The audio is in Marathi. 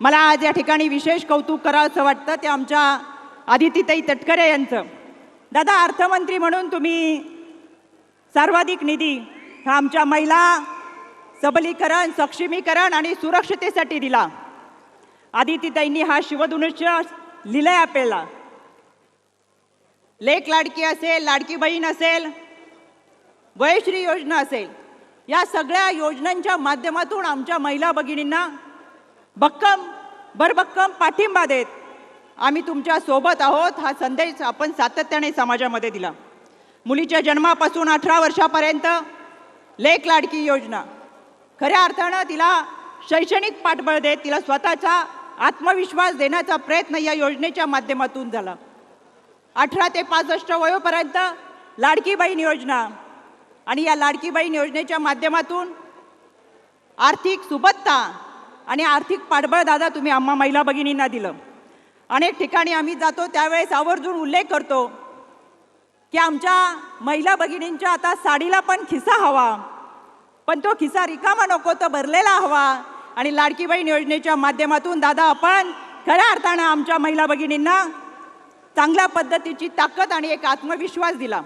मला आज या ठिकाणी विशेष कौतुक करावंसं वाटतं ते आमच्या आदितीताई तटकरे यांचं. दादा अर्थमंत्री म्हणून तुम्ही सर्वाधिक निधी हा आमच्या महिला सबलीकरण सक्षमीकरण आणि सुरक्षतेसाठी दिला. आदितीताईंनी हा शिवधनुष्य आहे आपल्याला. लेख लाडकी असेल लाडकी बहीण असेल वयश्री योजना असेल या सगळ्या योजनांच्या माध्यमातून आमच्या महिला भगिनींना भक्कम भरभक्कम पाठिंबा देत आम्ही तुमच्यासोबत आहोत हा संदेश आपण सातत्याने समाजामध्ये दिला. मुलीच्या जन्मापासून अठरा वर्षापर्यंत लेख लाडकी योजना. खऱ्या अर्थानं तिला शैक्षणिक पाठबळ देत तिला स्वतःचा आत्मविश्वास देण्याचा प्रयत्न या योजनेच्या माध्यमातून झाला. अठरा ते पासष्ट वयोपर्यंत लाडकी बहीण योजना आणि या लाडकी बहीण योजनेच्या माध्यमातून आर्थिक सुबत्ता आणि आर्थिक पाठबळ दादा तुम्ही आम्हा महिला भगिनींना दिलं. अनेक ठिकाणी आम्ही जातो त्यावेळेस आवर्जून उल्लेख करतो की आमच्या महिला भगिनींच्या आता साडीला पण खिसा हवा पण तो खिसा रिकामा नको तर भरलेला हवा. आणि लाडकी बहीण योजनेच्या माध्यमातून दादा आपण खऱ्या अर्थानं आमच्या महिला भगिनींना चांगल्या पद्धतीची ताकद आणि एक आत्मविश्वास दिला.